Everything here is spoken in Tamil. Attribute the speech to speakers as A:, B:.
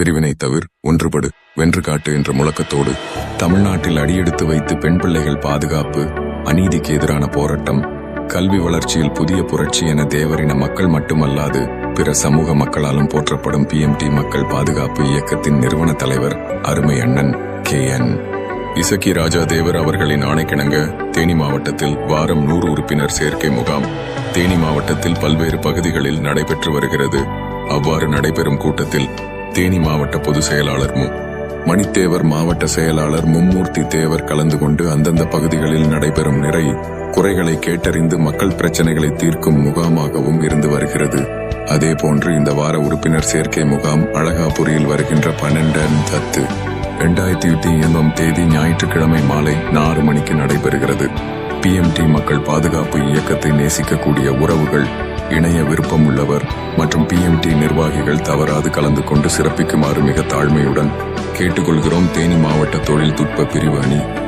A: பிரிவினை தவிர் ஒன்றுபடு வென்று காட்டு என்ற முழக்கத்தோடு தமிழ்நாட்டில் அடியெடுத்து வைத்து பெண் பிள்ளைகள் பாதுகாப்பு அநீதிக்கு எதிரான போராட்டம் கல்வி வளர்ச்சியில் புதிய புரட்சி என தேவரின மக்கள் மட்டுமல்லாது பிற சமூக மக்களாலும் போற்றப்படும் பிஎம்டி மக்கள் பாதுகாப்பு இயக்கத்தின் நிறுவன தலைவர் அருமை அண்ணன் கே என். இசக்கி ராஜா தேவர் அவர்களின் ஆணைக்கிணங்க தேனி மாவட்டத்தில் வாரம் நூறு உறுப்பினர் சேர்க்கை முகாம். தேனி மாவட்டத்தில் பல்வேறு பகுதிகளில் நடைபெற்று வருகிறது. அவ்வாறு நடைபெறும் கூட்டத்தில் தேனி மாவட்ட பொதுச் செயலாளர் மு. மணித்தேவர் மாவட்ட செயலாளர் மும்மூர்த்தி தேவர் கலந்து கொண்டு அந்தந்த பகுதிகளில் நடைபெறும் நிறை குறைகளை கேட்டறிந்து மக்கள் பிரச்சனைகளை தீர்க்கும் முகாமாகவும் இருந்து வருகிறது. அதே போன்று இந்த வார உறுப்பினர் சேர்க்கை முகாம் அழகாபுரியில் வருகின்ற பன்னெண்டு தத்து இரண்டாயிரத்தி இருபத்தி தேதி ஞாயிற்றுக்கிழமை மாலை நாலு மணிக்கு நடைபெறுகிறது. பிஎம்டி மக்கள் பாதுகாப்பு இயக்கத்தை நேசிக்கக்கூடிய உறவுகள் இணைய விருப்பம் உள்ளவர் மற்றும் பிஎம்டி நிர்வாகிகள் தவறாது கலந்து கொண்டு சிறப்பிக்குமாறு மிக தாழ்மையுடன் கேட்டுக்கொள்கிறோம். தேனி மாவட்ட தொழில் துட்ப பிரிவு அணி.